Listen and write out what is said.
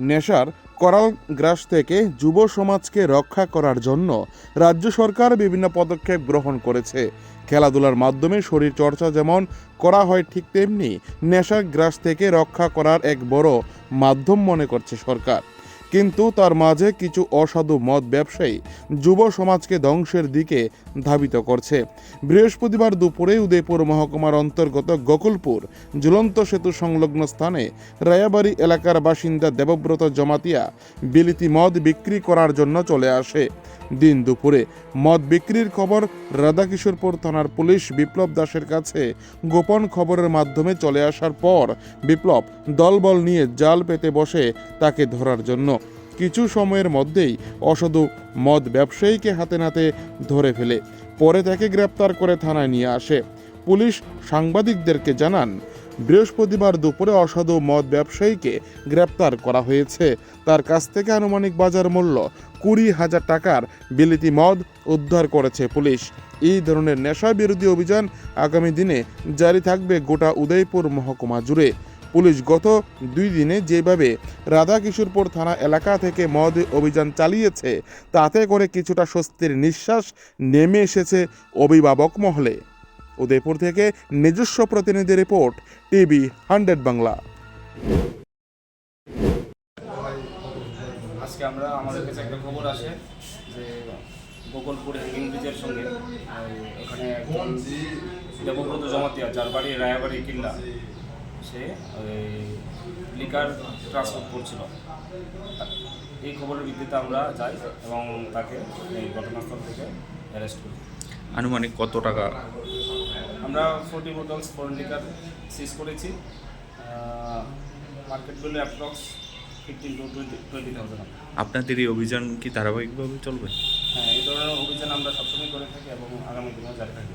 নেশার করাল গ্রাস থেকে যুব সমাজকে রক্ষা করার জন্য রাজ্য সরকার বিভিন্ন পদক্ষেপ গ্রহণ করেছে। খেলাধুলার মাধ্যমে শরীর চর্চা যেমন করা হয় ঠিক তেমনি নেশার গ্রাস থেকে রক্ষা করার এক বড় মাধ্যম মনে করছে সরকার। কিন্তু তার মাঝে কিছু অসাধু মদ ব্যবসায়ী যুব সমাজকে ধ্বংসের দিকে ধাবিত করছে। বৃহস্পতিবার দুপুরে উদয়পুর মহকুমার অন্তর্গত গকুলপুর ঝুলন্ত সেতু সংলগ্ন স্থানে রায়াবাড়ি এলাকার বাসিন্দা দেবব্রত জমাতিয়া বিলিতি মদ বিক্রি করার জন্য চলে আসে। দিন দুপুরে মদ বিক্রির খবর রাধাকিশোরপুর থানার পুলিশ বিপ্লব দাসের কাছে গোপন খবরের মাধ্যমে চলে আসার পর বিপ্লব দলবল নিয়ে জাল পেতে বসে তাকে ধরার জন্য। কিছু সময়ের মধ্যেই অসাধু মদ ব্যবসায়ীকে হাতে নাতে ধরে ফেলে। পরে তাকে গ্রেপ্তার করে থানায় নিয়ে আসে। পুলিশ সাংবাদিকদেরকে জানান বৃহস্পতিবার দুপুরে অসাধু মদ ব্যবসায়ীকে গ্রেপ্তার করা হয়েছে। তার কাছ থেকে আনুমানিক বাজার মূল্য কুড়ি হাজার টাকার বিলিতি মদ উদ্ধার করেছে পুলিশ। এই ধরনের নেশা বিরোধী অভিযান আগামী দিনে জারি থাকবে গোটা উদয়পুর মহকুমা জুড়ে। পুলিশ গত দুই দিনে যেভাবে রাধাকিশোরপুর থানা এলাকা থেকে মদ অভিযান চালিয়েছে, তাতে করে কিছুটা স্বস্তির নিঃশ্বাস নেমে এসেছে অভিভাবক মহলে। উদয়পুর থেকে নিজস্ব প্রতিনিধি রিপোর্ট টিভি হান্ড্রেড বাংলা। আজকে আমরা আমাদের কাছে একটা খবর আসে যে গোকুলপুর হ্যাঙ্গিং ব্রিজের সঙ্গে ওখানে একজন দেবব্রত জমাতিয়া যার বাড়ি রায়াবাড়ি কিল্লা সে ওই লিকার ট্রান্সপোর্ট করছিল। এই খবরের ভিত্তিতে আমরা যাই এবং তাকে এই ঘটনাস্থল থেকে অ্যারেস্ট করি। আনুমানিক কত টাকা আমরা forty bottles foreign liquor seize করেছি। Market value approx fifteen to twenty twenty thousand আপনাদের এই অভিযান কি ধারাবাহিকভাবে চলবে? হ্যাঁ এই ধরনের অভিযান আমরা সবসময় করে থাকি এবং আগামী দিনেও জারি থাকবে।